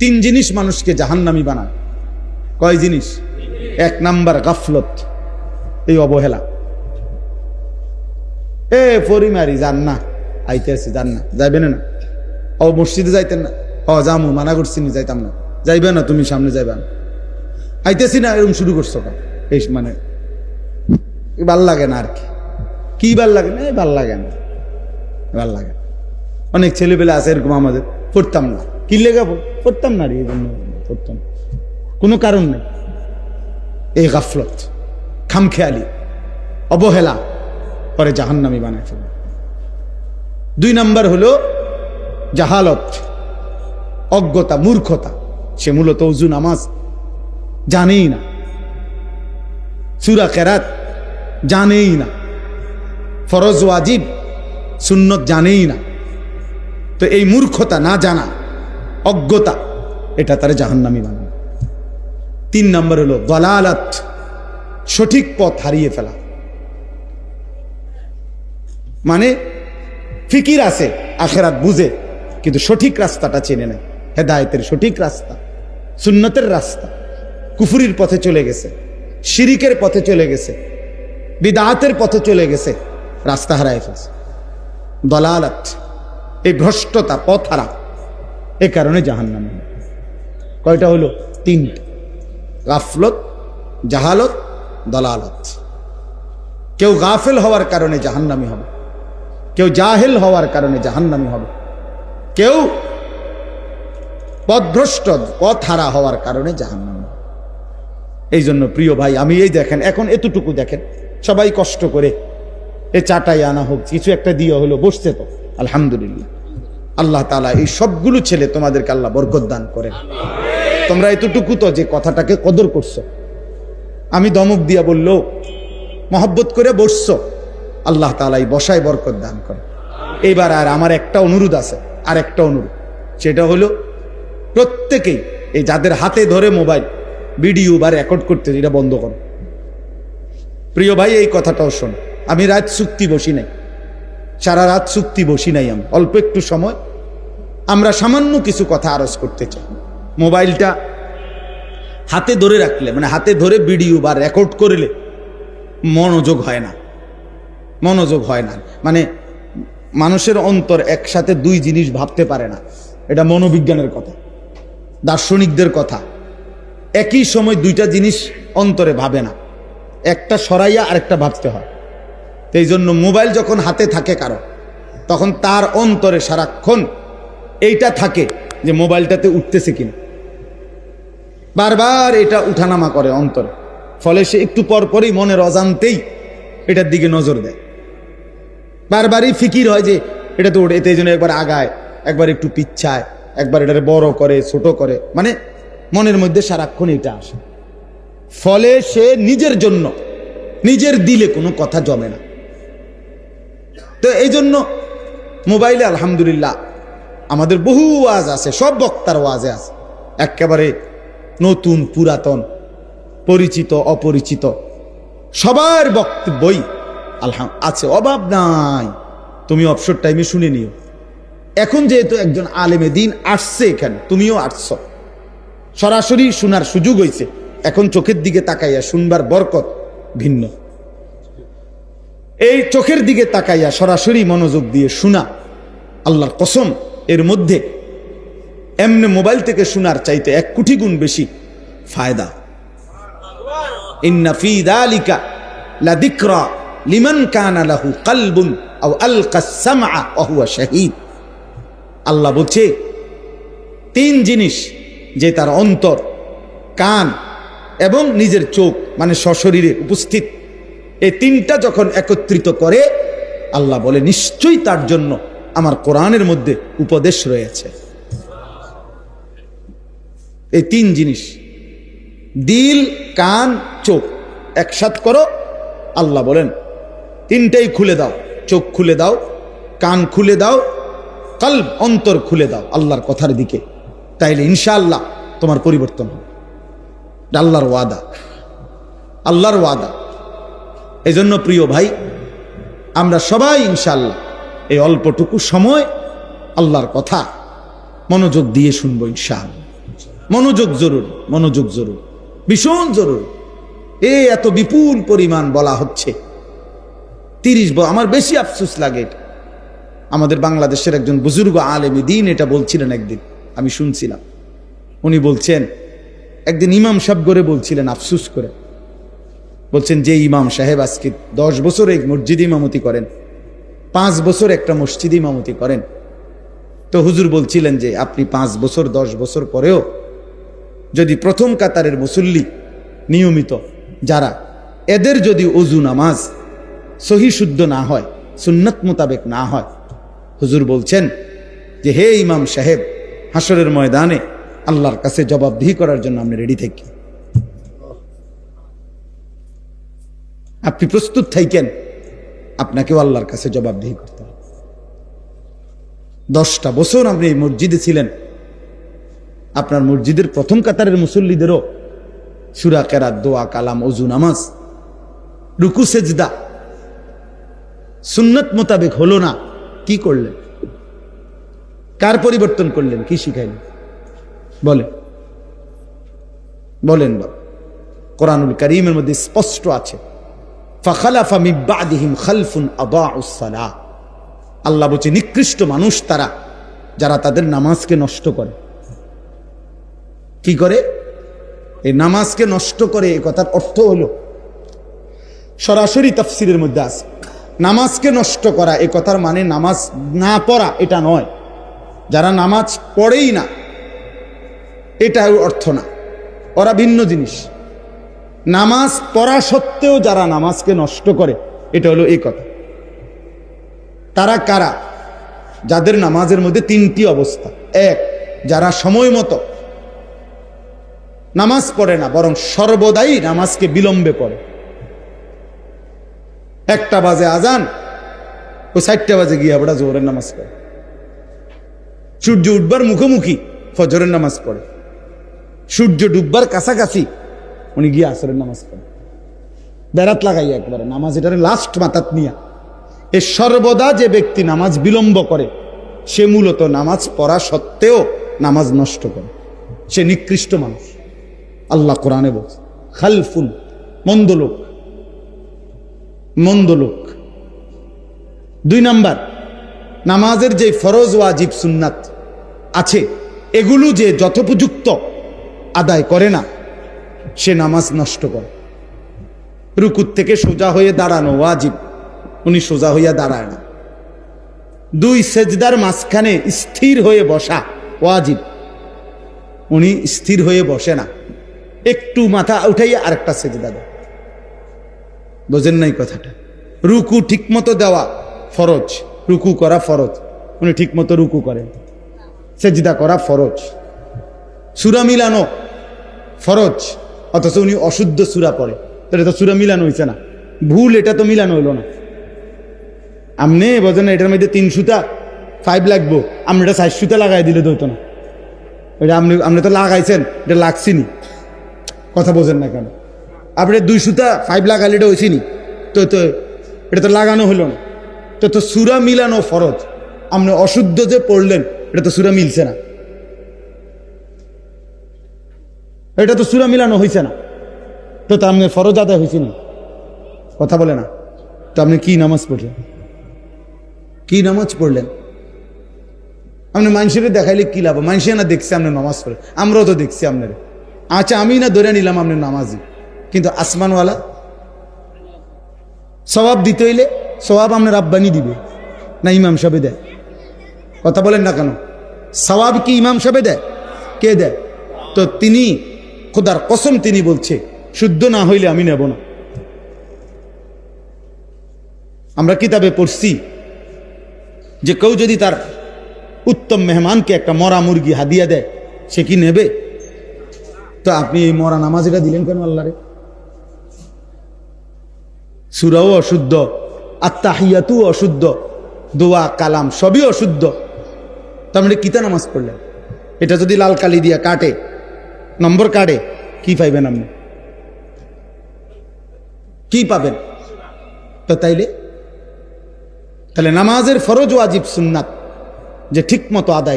তিন জিনিস মানুষকে জাহান্নামি বানায়। কয় জিনিস? এক নাম্বার গাফলত, এই অবহেলা। এ পরিমারি যান না আইতে আছি যান না যাইবেন না? ও মসজিদে যাইতেন না? ও যামু মানা করছি নি যাইতাম না। যাইবে না তুমি সামনে যাইবে না আইতেছি না, এরকম শুরু করছ? এই মানে ভালো লাগে না আর কি। কি ভালো লাগে না? ভালো লাগে না। ভালো লাগে। অনেক ছেলেপেলে আছে এরকম আমাদের, পড়তাম না। কি লেগে পড়- পড়তাম না রে, এই জন্য পড়তাম। কোনো কারণ নেই। এই গাফলত, খামখেয়ালি, অবহেলা, পরে জাহান্নামি বানায় ফেলে দুই নাম্বার হলো জাহালত, অজ্ঞতা, মূর্খতা। সে মূলত অজু নামাজ। জানেই না। সুরা কেরাত, জানেই না। ফরজ, ওয়াজিব, সুন্নত জানেই না। তো এই মূর্খতা না জানা অজ্ঞতা, এটা তার জাহান্নামি বানায়। তিন নম্বর হলো দলালাত, সঠিক পথ হারিয়ে ফেলা। মানে ফিকির আছে, আখেরাত বুঝে, কিন্তু সঠিক রাস্তাটা চেনে নেয় হেদায়তের সঠিক রাস্তা, সুন্নতের রাস্তা। কুফুরির পথে চলে গেছে, শিরিকের পথে চলে গেছে, বিদাতের পথে চলে গেছে, রাস্তা হারায় ফেলছে। দলালাত, এই ভ্রষ্টতা, পথ হারা। এ কারণে জাহান্নাম। কয়টা হলো? তিনটা। গাফলত, জাহালত, দলালত। কেউ গাফেল হওয়ার কারণে জাহান্নামি হবে। কেউ জাহেল হওয়ার কারণে জাহান্নামি হবে। কেউ পথভ্রষ্ট পথ হারা হওয়ার কারণে জাহান্নামি। এই জন্য প্রিয় ভাই, আমি এই দেখেন, এখন এতটুকু দেখেন। সবাই কষ্ট করে এ চাটাই আনা হোক, কিছু একটা দিয়ে হলো, বসছে তো। আলহামদুলিল্লাহ। আল্লাহ তালা এই সবগুলো ছেলে তোমাদেরকে আল্লাহ বরকত দান করেন। তোমরা এতটুকু তো যে কথাটাকে কদর করছ। আমি দমক দিয়া বলল, মহব্বত করে বসছো। আল্লাহ তালা এই বসায় বরকত দান করে এইবার আর আমার একটা অনুরোধ আছে, আর একটা অনুরোধ। সেটা হলো, প্রত্যেকেই এই যাদের হাতে ধরে মোবাইল, ভিডিও বা রেকর্ড করতে এটা বন্ধ করো। প্রিয় ভাই, এই কথাটাও শোন। আমি রাত চুক্তি বসি নাই। সারা রাত চুক্তি বসি নাই আমি। অল্প একটু সময় আমরা সামান্য কিছু কথা আরজ করতে চাই। মোবাইলটা হাতে ধরে রাখলে মানে হাতে ধরে ভিডিও বা রেকর্ড করলে মনোযোগ হয় না। মনোযোগ হয় না। মানে মানুষের অন্তর একসাথে দুই জিনিস ভাবতে পারে না। এটা মনোবিজ্ঞানের কথা, দার্শনিকদের কথা। একই সময় দুইটা জিনিস অন্তরে ভাবে না। একটা সরাইয়া আরেকটা ভাবতে হয়। এই জন্য মোবাইল যখন হাতে থাকে কারও, তখন তার অন্তরে সারাক্ষণ এইটা থাকে যে মোবাইলটাতে উঠতেছে কিনা। বারবার এটা উঠানামা করে অন্তরে। ফলে সে একটু পর পরই মনের অজান্তেই এটার দিকে নজর দেয়। বারবারই ফিকির হয় যে এটা তো এতে জন্য একবার আগায়, একবার একটু পিচ্ছায়, একবার এটারে বড় করে, ছোট করে। মানে মনের মধ্যে সারাক্ষণ এটা আসে। ফলে সে নিজের জন্য, নিজের দিলে কোনো কথা জমে না। তো এই জন্য মোবাইলে আলহামদুলিল্লাহ আমাদের বহু ওয়াজ আছে, সব বক্তার ওয়াজে আছে। একেবারে নতুন, পুরাতন, পরিচিত, অপরিচিত, সবার বক্তব্যই আলহাম আছে, অভাব নাই। তুমি অবসর টাইমে শুনে নিও। এখন যেহেতু একজন আলেমে দিন আসছে এখানে, তুমিও আসছ। সরাসরি শোনার সুযোগ হয়েছে এখন চোখের দিকে তাকাইয়া শুনবার বরকত ভিন্ন। এই চোখের দিকে তাকাইয়া সরাসরি মনোযোগ দিয়ে শোনা আল্লাহর কসম। এর মধ্যে এমনি মোবাইল থেকে শোনার চাইতে এক কোটি গুণ বেশি ফায়দা। ইন্না ফি দালিকা লাদিকরা লিমান কানা লাহু কলবুন আও আলকা সামআ ওয়া হুয়া শাহীদ। আল্লাহ বলছে, তিন জিনিস যে তার অন্তর, কান এবং নিজের চোখ মানে সশরীরে উপস্থিত, এই তিনটা যখন একত্রিত করে, আল্লাহ বলে, নিশ্চয়ই তার জন্য আমার কোরআনের মধ্যে উপদেশ রয়েছে। এই তিন জিনিস। দিল, কান, চোখ। একসাথ করো, আল্লাহ বলেন, তিনটাই খুলে দাও। চোখ খুলে দাও, কান খুলে দাও কাল অন্তর খুলে দাও আল্লাহর কথার দিকে। তাইলে ইনশাআল্লাহ তোমার পরিবর্তন হবে। আল্লাহর ওয়াদা। আল্লাহর ওয়াদা। এই জন্য প্রিয় ভাই, আমরা সবাই ইনশাআল্লাহ এই অল্পটুকু সময় আল্লাহর কথা মনোযোগ দিয়ে শুনব ইনশাআল্লাহ। মনোযোগ জরুরি মনোযোগ জরুরি, ভীষণ জরুরি। এ এত বিপুল পরিমাণ বলা হচ্ছে। তিরিশ ব আমার বেশি আফসুস লাগে আমাদের বাংলাদেশের একজন বুজুর্গ আলেমী দিন এটা বলছিলেন একদিন, আমি শুনছিলাম। উনি বলছেন, একদিন ইমাম সাহেব করে বলছিলেন আফসুস করে। বলছেন, যে ইমাম সাহেব আজকে দশ বছর এই মসজিদ ইমামতি করেন পাঁচ বছর একটা মসজিদ ইমামতি করেন। তো হুজুর বলছিলেন যে, আপনি পাঁচ বছর, দশ বছর পরেও যদি প্রথম কাতারের মুসল্লি নিয়মিত, যারা এদের যদি অজু নামাজ সহি শুদ্ধ না হয়, সুন্নত মোতাবেক না হয়, হুজুর বলছেন যে, হে ইমাম সাহেব হাসরের ময়দানে আল্লাহর কাছে জবাবদিহি করার জন্য আপনি রেডি থাকি। আপনি প্রস্তুত থাইকেন। আপনাকেও আল্লাহর কাছে জবাবদিহি করতে হবে। দশটা বছর আপনি এই মসজিদে ছিলেন। আপনার মসজিদের প্রথম কাতারের মুসল্লিদেরও সুরা কেরাত, দোয়া, কালাম অজু নামাজ, রুকু, সেজদা সুন্নত মোতাবেক হলো না। কি করলেন? কার পরিবর্তন করলেন? কি শিখাইলেন? বলে বলেন বাবা। কোরআনুল করিমের মধ্যে স্পষ্ট আছে। ফাখালাফা খালফুন আদাউস সালাহ আল্লাহ বলছে, নিকৃষ্ট মানুষ তারা, যারা তাদের নামাজকে নষ্ট করে। কি করে? এই নামাজকে নষ্ট করে, এ কথার অর্থ হলো, সরাসরি তাফসিরের মধ্যে আছে। নামাজকে নষ্ট করা, এ কথার মানে নামাজ না পড়া, এটা নয়। যারা নামাজ পড়েই না এটা অর্থ না। ওরা ভিন্ন জিনিস। নামাজ পড়া সত্ত্বেও যারা নামাজকে নষ্ট করে, এটা হলো এই কথা। তারা কারা? যাদের নামাজের মধ্যে তিনটি অবস্থা। এক, যারা সময় মতো নামাজ পড়ে না, বরং সর্বদাই নামাজকে বিলম্বে পড়ে। একটা বাজে আজান ও চারটা বাজে গিয়ে আমরা জোরের নামাজ পড়ে। সূর্য উঠবার মুখোমুখি ফজরের নামাজ পড়ে। সূর্য ডুববার কাছাকাছি উনি গিয়ে আসরের নামাজ পড়ে। বেড়াত লাগাই একবারে, নামাজ এটার লাস্ট মাতাত নিয়া। এ সর্বদা যে ব্যক্তি নামাজ বিলম্ব করে, সে মূলত নামাজ পড়া সত্ত্বেও নামাজ নষ্ট করে। সে নিকৃষ্ট মানুষ। আল্লাহ কোরআনে বলছে খালফুল মন্দ লোক। মন্দ লোক। দুই নাম্বার, নামাজের যে ফরজ, ওয়াজিব, সুন্নাত আছে, এগুলো যে যথোপযুক্ত আদায় করে না সে নামাজ নষ্ট করে। রুকুর থেকে সোজা হয়ে দাঁড়ানো ওয়াজিব। উনি সোজা হইয়া দাঁড়ায় না। দুই সেজদার মাঝখানে স্থির হয়ে বসা ওয়াজিব। উনি স্থির হয়ে বসে না। একটু মাথা উঠাইয়া আরেকটা সেজদা দেয়। বোঝেন নাই কথাটা? রুকু ঠিকমতো দেওয়া ফরজ। রুকু করা ফরজ। উনি ঠিকমতো রুকু করেন। সেজদা করা ফরজ। সুরা মিলানো ফরজ। অথচ উনি অশুদ্ধ সুরা পড়ে। এটা তো সুরা মিলানো হয়েছে না। ভুল, এটা তো মিলানো হইল না। আমনে বোঝেন এটার মধ্যে তিন সুতা ফাইভ লাগবো। আপনি এটা সাইজ সুতা লাগাই দিলে তো না। এটা আপনি আপনি তো লাগাইছেন, এটা লাগছিনি কথা বোঝেন না কেন। আপনি দুই সুতা ফাইভ লাগালে এটা হয়েছিনি তো তো এটা তো লাগানো হলো না। তো তো সুরা মিলানো ফরজ। আপনি অশুদ্ধ যে পড়লেন, এটা তো সুরা মিলছে না। এটা তো সুরা মিলানো হয়েছে না। তো তো আপনি ফরজ আদায় হয়েছে না। কথা বলে না। তো আপনি কি নামাজ পড়লেন? কি নামাজ পড়লেন? আপনি মানুষের দেখাইলে কি লাভ? মানুষে না দেখছে আপনি নামাজ পড়ে। আমরাও তো দেখছি আপনার। আচ্ছা আমি না ধরে নিলাম আপনি নামাজি। কিন্তু আসমানওয়ালা স্বভাব দিতে হইলে স্বভাব আপনার আব্বানি দিবে, না ইমাম সাহেবে দেয়। কথা বলেন না কেন? সবাব কি ইমাম সাহেবে দেয়? কে দেয়? তো তিনি খোদার কসম তিনি বলছে, শুদ্ধ না হইলে আমি নেব না। আমরা কিতাবে পড়ছি যে কেউ যদি তার উত্তম মেহমানকে একটা মরা মুরগি হাদিয়া দেয়, সে কি নেবে? তো আপনি এই মরা নামাজিটা দিলেন কেন আল্লাহরে সুরাও অশুদ্ধ আত্মাহিয়াতু অশুদ্ধ, দোয়া, কালাম সবই অশুদ্ধ। তো আপনি কিতা নামাজ পড়লেন? এটা যদি লাল কালি দিয়া কাটে নম্বর কার্ডে কি পাইবেন আপনি? কি পাবেন? তো তাইলে? তাহলে নামাজের ফরজ ওয়াজিব সুন্নাত যে ঠিক মতো আদায়